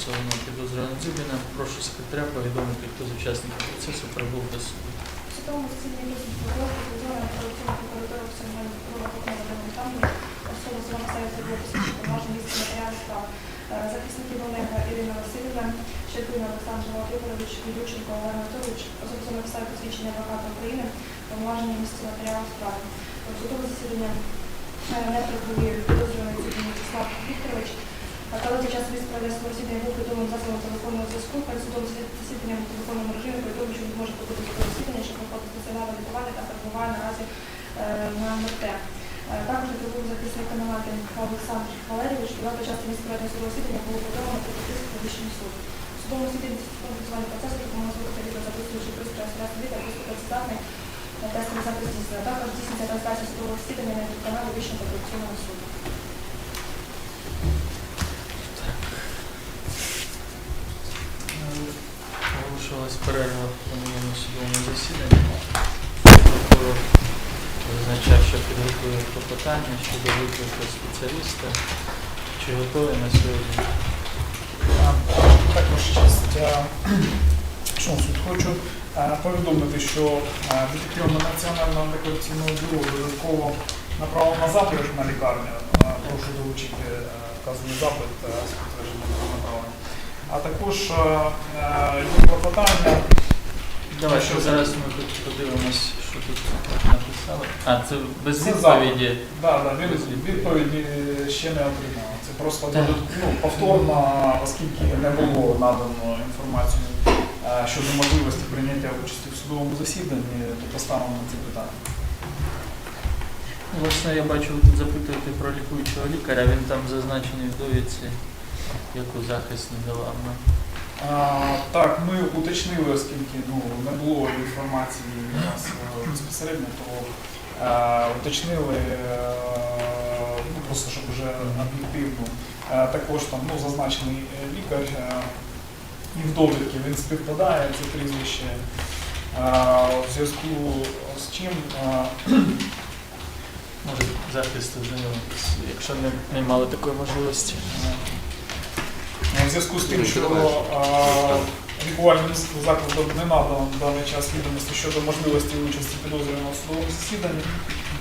стосовно підозрюваного Дзюбіна. Прошу секретаря повідомити, хто з учасників процесу прибув до суду. Судовому засіданні різних прокурорів підозрюваних корупційних прокуратури Ксенгального прокурора Павла Демонтану особа з вами ставиться до посвідчення повноважень місця матеріалів. Е, Захисники Олега Ірина Васильівна, Щербина Олександр Володимирович, Юрченко Олег Анатолійович, особа з вами ставить посвідчення адвоката України, повноваження місця матеріалів справи. В судове засідання е, не прибули підозрюваний Дзюбін Вячеслав Вікторович, а коли під час відправлення засідання був повідомлений засобом телефонного зв'язку, перед судовим засіданням у телефонному режимі повідомив, що він може побути до засідання, що проходить стаціонарне лікування та перебуває наразі е, на МРТ. Е, Також не прибув захисник Канавати Олександр Валерійович, і під час місця проведення судового засідання було повідомлено про Вищому суду. В судовому засіданні функціонування процесу допомога звука відео записуючи пристрій освяти відео, виступити здатний на тестовий запис. Також здійснюється трансляція судового засідання на каналі Вищого антикорупційного суду. Перерва в моєму судовому засіданні. Прокурор зазначав, що підготує клопотання щодо виклику спеціаліста. Чи готові на сьогодні? Також честь, е, шановний суд, хочу е, повідомити, що е, детективами Національного антикорупційного бюро додатково направив на запит на лікарню. Е, Прошу долучити е, вказаний запит е, з підтвердженням направлення. А також е, е, є клопотання. Давай, Що зараз ми тут подивимось, що тут написали. А, це без Це відповіді. Да, да, він відповіді ще не отримав. Це просто Так. ну, повторно, оскільки не було надано інформацію е, щодо можливості прийняття участі в судовому засіданні, то поставимо це питання. Власне, я бачу, ви тут запитуєте про лікуючого лікаря, він там зазначений в довідці, яку захист не давав нам. А, так, ми уточнили, оскільки ну, не було інформації у нас е, безпосередньо, то е, уточнили е, ну, просто щоб вже об'єктивно. Також там ну, зазначений лікар і в довідки він співпадає, це прізвище. В зв'язку з чим Може захист якщо не, не мали такої можливості. В зв'язку з тим, що е, лікувальним закладом не надано на даний час відомості щодо можливості участі підозрюваного в судовому засіданні,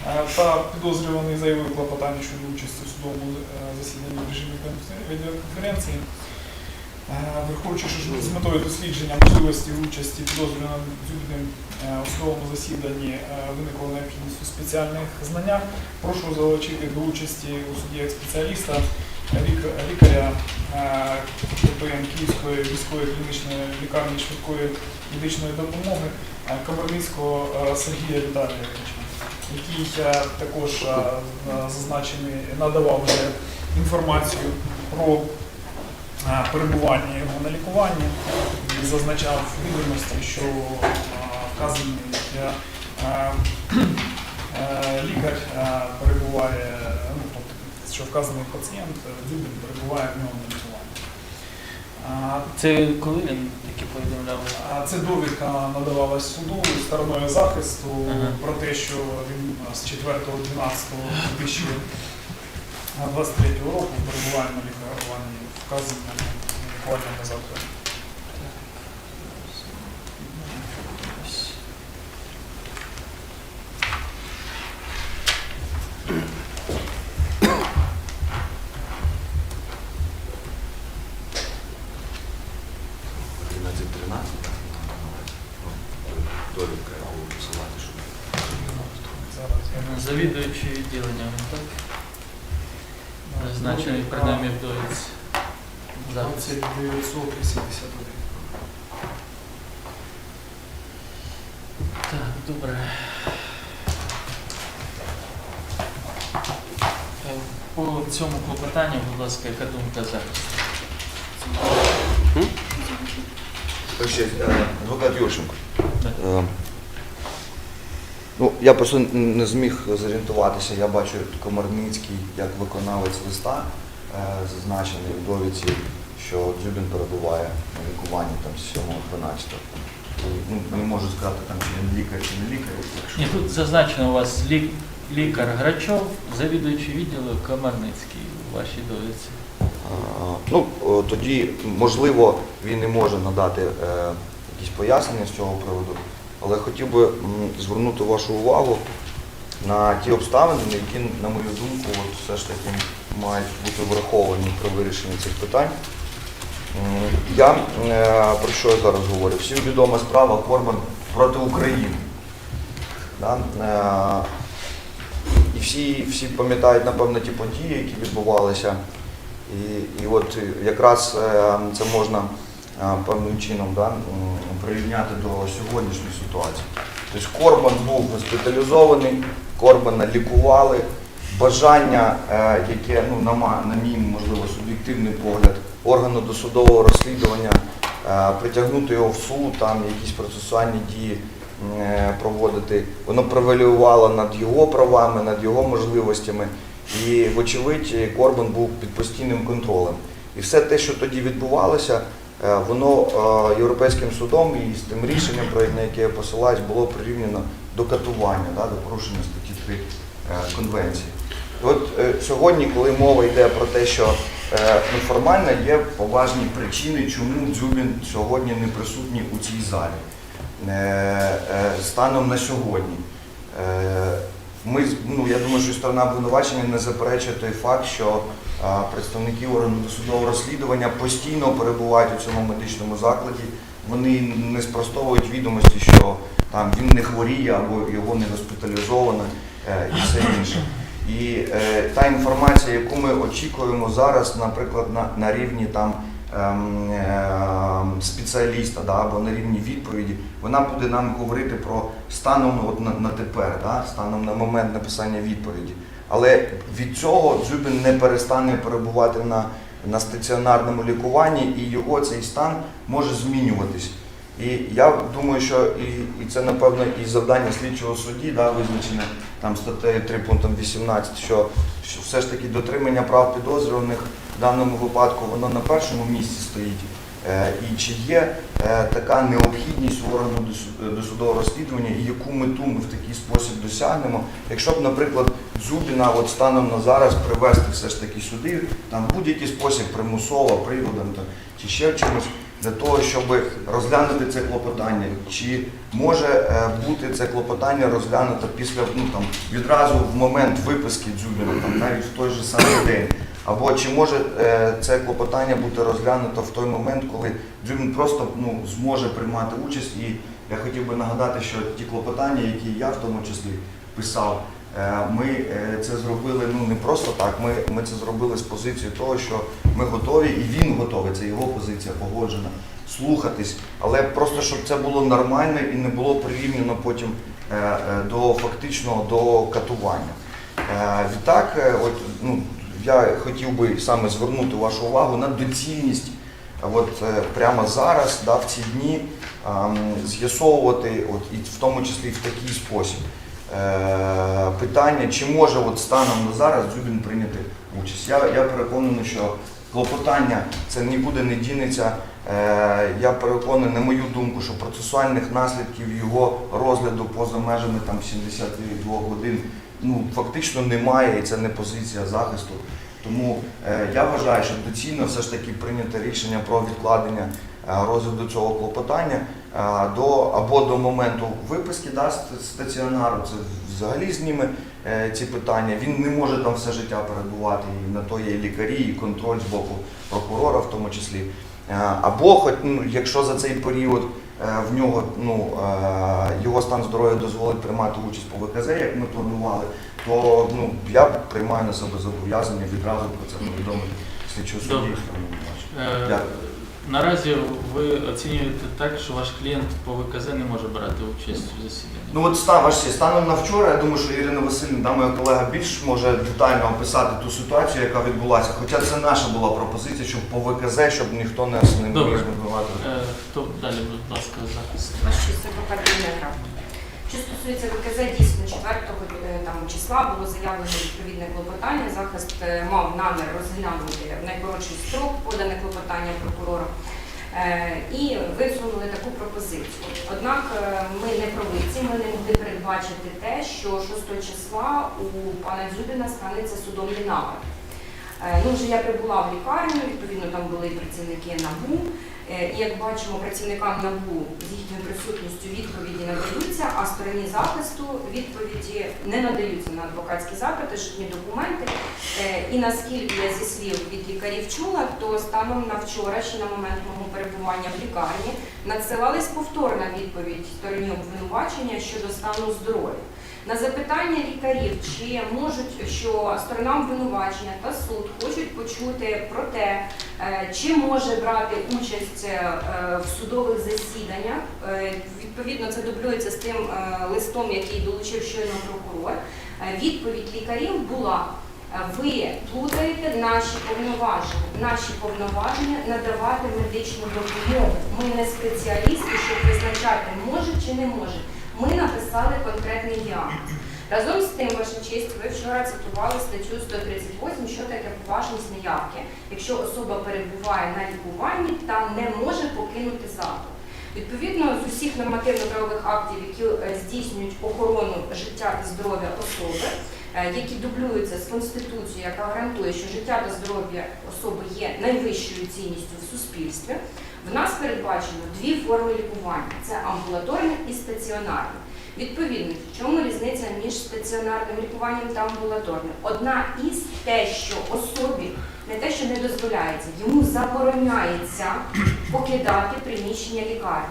е, та підозрюваний заявив клопотання щодо участі в судовому е, засіданні в режимі відеоконференції. Е, Враховуючи, що з метою дослідження можливості участі підозрюваного Дзюбіним е, у судовому засіданні виникла необхідність у спеціальних знаннях, прошу залучити до участі у суді як спеціаліста лікаря е, КПМ Київської військової клінічної лікарні швидкої медичної допомоги е, Комарницького е, Сергія Віталійовича, який е, також е, зазначений надавав вже інформацію про е, перебування його на лікуванні. І зазначав відомості, що е, вказаний е, е, е, лікар е, перебуває, тобто, що вказаний пацієнт е, перебуває в ньому на лікуванні. Це коли він таке повідомляв? Це довідка надавалась суду стороною захисту Ага. про те, що він е, з 4.12.2023 року перебуває на лікуванні вказаному лікувальному закладі. Довідка, яку посилати, щоб Зараз я Ну, Завідуючий відділенням, так? Зазначений Довідка принаймні в довідці. 2981. Так, добре. Е, По цьому клопотанню, будь ласка, яка думка захисту? Е, адвокат Юрченко. Ну, я просто не зміг зорієнтуватися. Я бачу Комарницький як виконавець листа, е, зазначений в довідці, що Дзюбін перебуває на лікуванні там з 7-12. Ну, не можу сказати, там, чи він лікар, чи не лікар. Якщо... Ні, тут зазначено у вас лі- лікар Грачов, завідуючий відділу Комарницький у вашій довідці. Ну, тоді, можливо, він і може надати е, якісь пояснення з цього приводу, але хотів би звернути вашу увагу на ті обставини, які, на мою думку, от все ж таки мають бути враховані при вирішенні цих питань. Я е, про що я зараз говорю? Всім відома справа Корбан проти України. Да? Е, І всі, всі пам'ятають, напевно, ті події, які відбувалися. І, і от якраз е, це можна певним чином да, прирівняти до сьогоднішньої ситуації. Тобто Корбан був госпіталізований, Корбана лікували. Бажання, е, яке ну, на, на мій, можливо, суб'єктивний погляд, органу досудового розслідування, е, притягнути його в суд, там якісь процесуальні дії е, проводити, воно превалювало над його правами, над його можливостями. І, вочевидь, Корбан був під постійним контролем. І все те, що тоді відбувалося, воно е, Європейським судом і з тим рішенням, про яке я посилаюсь, було прирівняно до катування, да, до порушення статті 3 е, Конвенції. От е, сьогодні, коли мова йде про те, що е, ну, формально є поважні причини, чому Дзюбін сьогодні не присутній у цій залі. Е, е, станом на сьогодні. Е, Ми, ну, я думаю, що сторона обвинувачення не заперечує той факт, що представники органу досудового розслідування постійно перебувають у цьому медичному закладі. Вони не спростовують відомості, що там він не хворіє або його не госпіталізовано е, і все інше. І е, та інформація, яку ми очікуємо зараз, наприклад, на, на рівні там ем, спеціаліста да, або на рівні відповіді, вона буде нам говорити про станом от, на, на тепер, да, станом на момент написання відповіді. Але від цього Дзюбін не перестане перебувати на, на стаціонарному лікуванні, і його цей стан може змінюватись. І я думаю, що і, і це напевно і завдання слідчого судді, да, визначене там статтею 3 пунктом 18, що, що все ж таки дотримання прав підозрюваних в даному випадку воно на першому місці стоїть. Е, І чи є е, така необхідність органу досудового розслідування, і яку мету ми в такий спосіб досягнемо, якщо б, наприклад, Зубіна от станом на зараз привести все ж таки сюди, там будь-який спосіб примусово, приводом там, чи ще чимось, для того, щоб розглянути це клопотання, чи може е, бути це клопотання розглянуто після ну, там, відразу в момент виписки Дзюбіна, там, навіть в той же самий день. Або чи може е, це клопотання бути розглянуто в той момент, коли Дзюбін просто ну, зможе приймати участь. І я хотів би нагадати, що ті клопотання, які я в тому числі писав, е, ми е, це зробили ну, не просто так, ми, ми це зробили з позиції того, що ми готові, і він готовий, це його позиція погоджена, слухатись, але просто щоб це було нормально і не було прирівняно потім до фактичного до катування. Відтак, от, ну, я хотів би саме звернути вашу увагу на доцільність от, е, прямо зараз, да, в ці дні, з'ясовувати, і в тому числі в такий спосіб, е, питання, чи може от, станом на зараз Дзюбін прийняти участь. Я, я переконаний, що клопотання це нікуди не дінеться. Е, Я переконаний, на мою думку, що процесуальних наслідків його розгляду поза межами там 72 годин ну, фактично немає, і це не позиція захисту. Тому е, я вважаю, що доцільно все ж таки прийняти рішення про відкладення е, розгляду цього клопотання е, до або до моменту виписки да, стаціонару. Це взагалі зніме ці питання. Він не може там все життя перебувати, і на то є лікарі, і контроль з боку прокурора, в тому числі. Або, хоч ну, якщо за цей період в нього ну, е, його стан здоров'я дозволить приймати участь по ВКЗ, як ми планували, то ну, я приймаю на себе зобов'язання відразу про це повідомити слідчого судді. Е, Дякую. Наразі ви оцінюєте так, що ваш клієнт по ВКЗ не може брати участь у засіданні. Ну от стан, ваш станом на вчора, я думаю, що Ірина Васильівна, да, моя колега, більш може детально описати ту ситуацію, яка відбулася. Хоча це наша була пропозиція, щоб по ВКЗ, щоб ніхто не, не Добре. міг вибивати. Е, Хто далі, будь ласка, захист? Ваші гра. Що стосується ВКЗ, дійсно 4 е, там, числа було заявлено відповідне клопотання. Захист е, мав намір розглянути в найкоротший строк подане клопотання прокурора. Е, І висунули таку пропозицію. Однак ми не провидці, ми не могли передбачити те, що 6 числа у пана Дзюбіна станеться судовий. Е, Ну, вже я прибула в лікарню, відповідно, там були працівники НАБУ. Е, І як бачимо, працівникам НАБУ з їхньою присутністю відповіді надаються, а стороні захисту відповіді не надаються на адвокатські запити, жодні документи. Е, І наскільки я зі слів від лікарів чула, то станом на вчора, ще на момент мого перебування в лікарні, надсилалась повторна відповідь стороні обвинувачення щодо стану здоров'я. На запитання лікарів, чи можуть, що сторона обвинувачення та суд хочуть почути про те, е, чи може брати участь е, в судових засіданнях. Е, Відповідно, це дублюється з тим листом, який долучив щойно прокурор. Відповідь лікарів була. Ви плутаєте наші повноваження. Наші повноваження надавати медичну допомогу. Ми не спеціалісти, щоб визначати, може чи не може. Ми написали конкретний діагноз. Разом з тим, ваша честь, ви вчора цитували статтю 138, що таке поважність неявки, якщо особа перебуває на лікуванні та не може покинути заклад. Відповідно з усіх нормативно-правових актів, які е, здійснюють охорону життя та здоров'я особи, е, які дублюються з конституцією, яка гарантує, що життя та здоров'я особи є найвищою цінністю в суспільстві. В нас передбачено дві форми лікування: це амбулаторне і стаціонарне. Відповідно, в чому різниця між стаціонарним лікуванням та амбулаторним? Одна із те, що особі не те, що не дозволяється, йому забороняється покидати приміщення лікарні.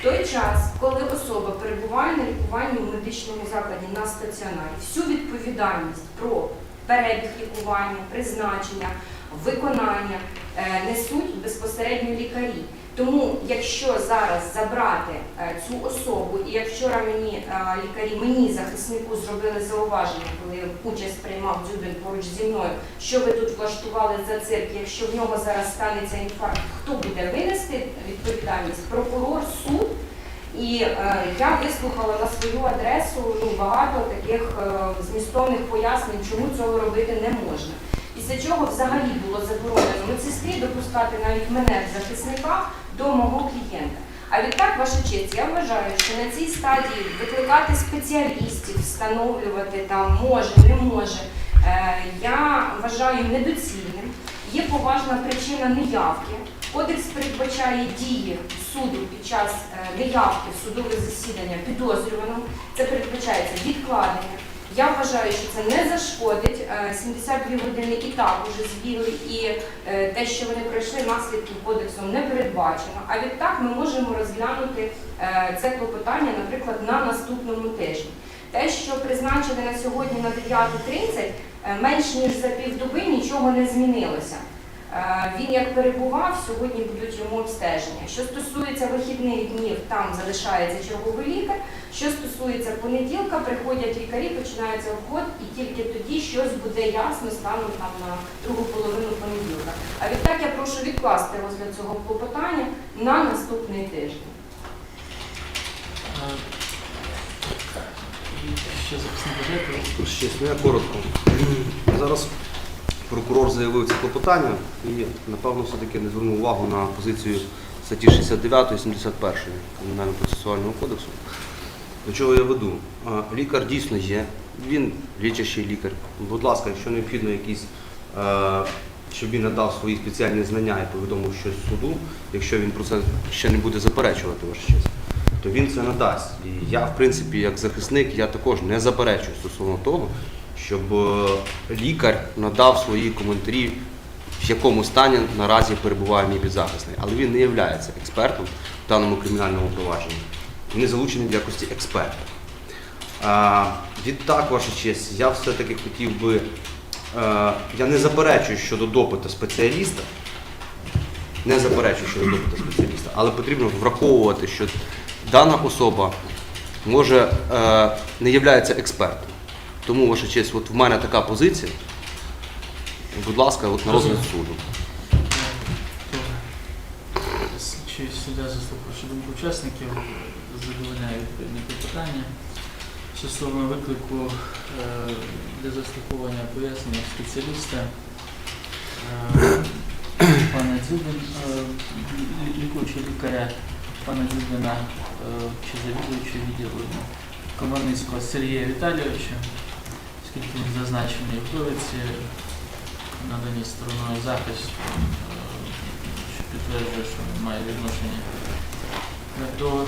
В той час, коли особа перебуває на лікуванні в медичному закладі на стаціонарі, всю відповідальність про перебіг лікування, призначення, виконання е, несуть безпосередньо лікарі. Тому, якщо зараз забрати е, цю особу, і як вчора мені е, лікарі, мені захиснику зробили зауваження, коли участь приймав Дзюбін поруч зі мною, що ви тут влаштували за цирк, якщо в нього зараз станеться інфаркт, хто буде винести відповідальність? Прокурор, суд. І е, я вислухала на свою адресу ну, багато таких е, змістовних пояснень, чому цього робити не можна. Після чого взагалі було заборонено медсестрі допускати навіть мене захисника до мого клієнта. А відтак, ваша честь, я вважаю, що на цій стадії викликати спеціалістів, встановлювати там може, не може, е, я вважаю недоцільним. Є поважна причина неявки. Кодекс передбачає дії суду під час е, неявки в судове засідання підозрюваному. Це передбачається відкладення. Я вважаю, що це не зашкодить. Е, 72 години і так уже збігли, і е, те, що вони пройшли, наслідків кодексом не передбачено. А відтак ми можемо розглянути е, це клопотання, наприклад, на наступному тижні. Те, що призначили на сьогодні на 9.30, е, менш ніж за півдоби нічого не змінилося. Е, Він як перебував, сьогодні будуть йому обстеження. Що стосується вихідних днів, там залишається черговий лікар. Що стосується понеділка, приходять лікарі, починається обход, і тільки тоді щось буде ясно станом там на другу половину понеділка. А відтак я прошу відкласти розгляд цього клопотання на наступний тиждень. Е, ще бюджету. Ще ну, я коротко. Зараз прокурор заявив це клопотання і, напевно, все-таки не звернув увагу на позицію статті 69 і 71 Кримінального процесуального кодексу. До чого я веду? Лікар дійсно є, він лічащий лікар. Будь ласка, якщо необхідно якісь, е, щоб він надав свої спеціальні знання і повідомив щось суду, якщо він про це ще не буде заперечувати ваша честь, то він це надасть. І я, в принципі, як захисник, я також не заперечую стосовно того, щоб е, лікар надав свої коментарі, в якому стані наразі перебуває мій підзахисний. Але він не є експертом в даному кримінальному провадженні. Він не залучений в якості експерта. А, відтак, ваша честь, я все-таки хотів би, е, я не заперечую щодо допиту спеціаліста, не заперечую щодо допиту спеціаліста, але потрібно враховувати, що дана особа може е, не є експертом. Тому, ваша честь, от в мене така позиція. Будь ласка, от на розгляд суду. Слідчий суддя заслухавши думку учасників, задовольняє відповідне питання. Стосовно виклику е, для заслуховування пояснення спеціаліста е, пана Дзюбин, е, лікуючого лікаря пана Дзюбина чи завідуючого відділу Комарницького Сергія Віталійовича, оскільки він зазначений в довідці, надані стороною захисту, е, що підтверджує, що має відношення до е,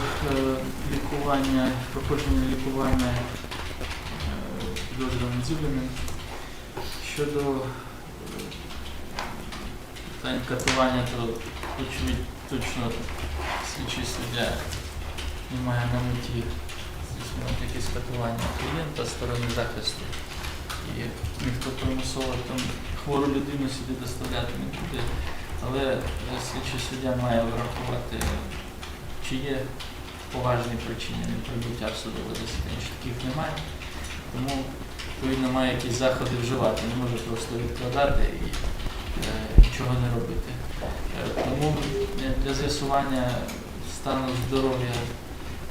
лікування, проходження лікування е, підозрюваним Зюбліним. Щодо е, питань катування, то очевидь точно слідчий суддя не має на меті якісь катування клієнта сторони захисту. І ніхто примусово там хвору людину сюди доставляти не буде. Але е, слідчий суддя має врахувати, чи є поважні причини неприбуття в судове засідання, що таких немає. Тому відповідно має якісь заходи вживати, не може просто відкладати і е, нічого не робити. Е, Тому е, для з'ясування стану здоров'я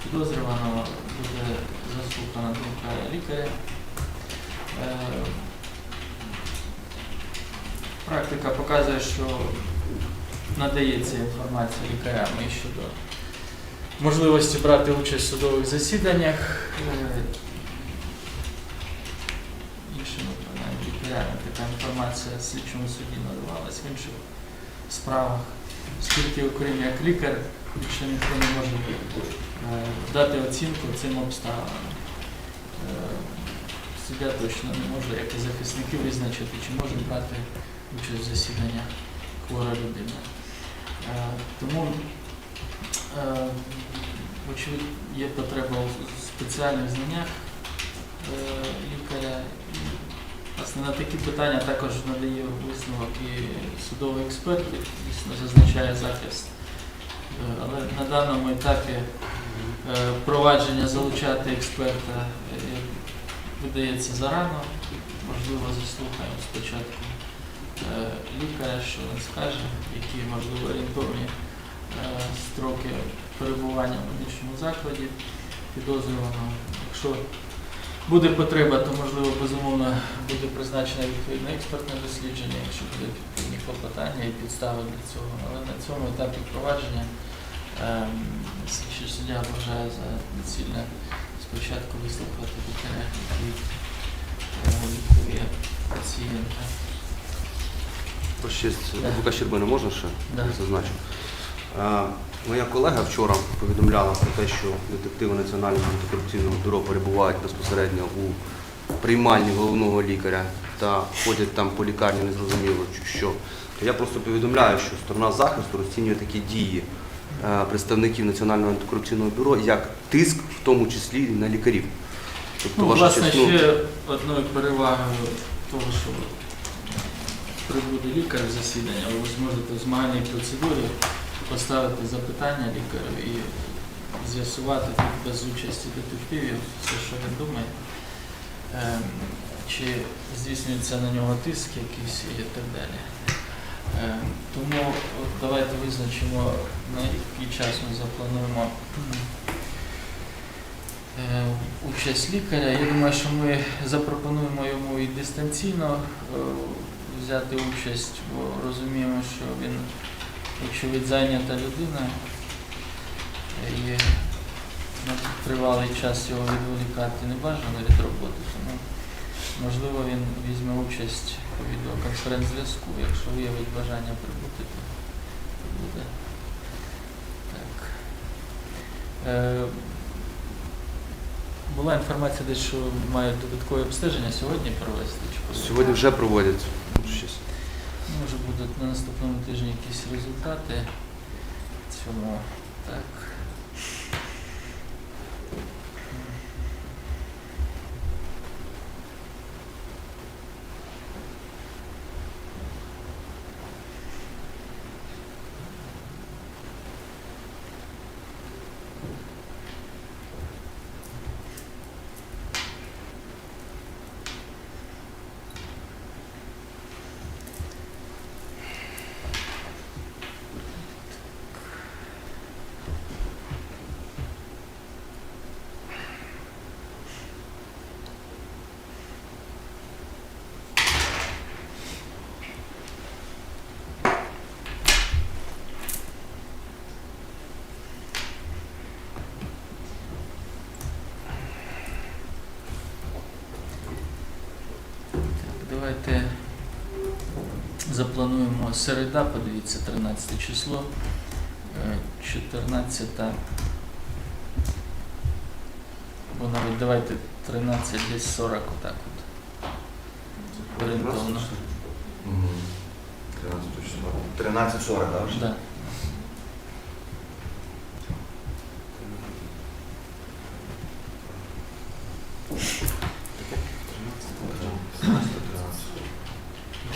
підозрюваного буде заслухана думка лікаря. Е, Практика показує, що надається інформація лікарями щодо можливості брати участь в судових засіданнях. Е, Іншими лікарями така інформація слідчому суді надавалась в інших справах, оскільки окрім як лікар, більше ніхто не може е, дати оцінку цим обставинам. Суддя точно не може, як і захисники, визначити, чи може брати участь в засіданнях хвора людина. Е, Тому, е, очевидь, є потреба у спеціальних знаннях е, лікаря. Власне, на такі питання також надає висновок і судовий експерт, дійсно зазначає захист. Але на даному етапі провадження залучати експерта видається зарано. Можливо, заслухаємо спочатку е, лікаря, що він скаже, які можливо орієнтовні е, строки перебування в медичному закладі підозрюваного. Якщо буде потреба, то можливо безумовно буде призначено відповідне експертне дослідження, якщо будуть відповідні клопотання і підстави для цього. Але на цьому етапі провадження ем, суддя вважає за доцільне спочатку вислухати лікаря, який лікує пацієнта. Ще адвокат Щербина можна ще Да. зазначу? Е, Моя колега вчора повідомляла про те, що детективи Національного антикорупційного бюро перебувають безпосередньо у приймальні головного лікаря та ходять там по лікарні, незрозуміло що. То я просто повідомляю, що сторона захисту розцінює такі дії представників Національного антикорупційного бюро як тиск, в тому числі і на лікарів. Тобто, Ну, ваша власне, честь, ну, ще одною перевагою того, що прибуде лікар в засідання, ви зможете в змагальній процедурі поставити запитання лікарю і з'ясувати тут без участі детективів все, що він думає, Ем, чи здійснюється на нього тиск якийсь і так далі. Ем, Тому давайте визначимо, на який час ми заплануємо е, участь лікаря. Я думаю, що ми запропонуємо йому і дистанційно е, взяти участь, бо розуміємо, що він, очевидь, зайнята людина і на тривалий час його відволікати не бажано від роботи. Тому, можливо, він візьме участь по відеоконференц-зв'язку, якщо виявить бажання прибути, то буде. Так. Е, була інформація десь, що мають додаткове обстеження сьогодні провести. Чи сьогодні вже проводять. Щось. Може будуть на наступному тижні якісь результати цьому. Так. Давайте заплануємо середа, подивіться, 13 число, е, 14. Бо навіть давайте 13 десь 40 отак от. Орієнтовно. Мгм. 13 13.40, так? Да.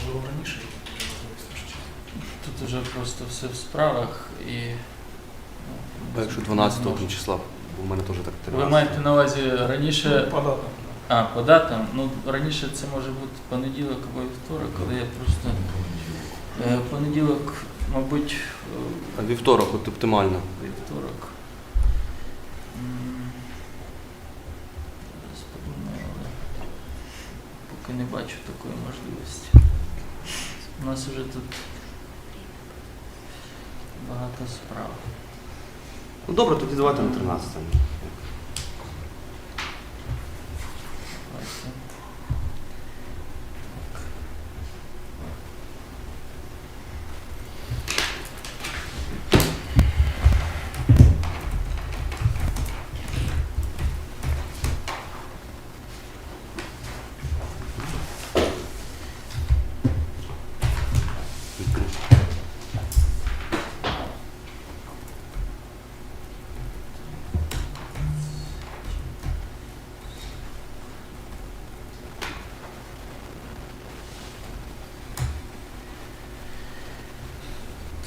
Можливо, раніше. Тут уже просто все в справах і. А якщо 12 там числа, бо в мене теж так Ви маєте на увазі раніше, Подати. а, по датам, ну раніше це може бути понеділок або вівторок, але я просто е, понеділок, мабуть, А вівторок, от оптимально. вівторок. Зараз подумаю, але поки не бачу такої можливості. У нас вже тут багато справ. Ну добре, тоді давайте на 13. Давайте.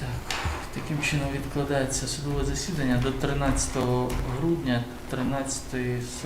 Так, таким чином відкладається судове засідання до 13 грудня 13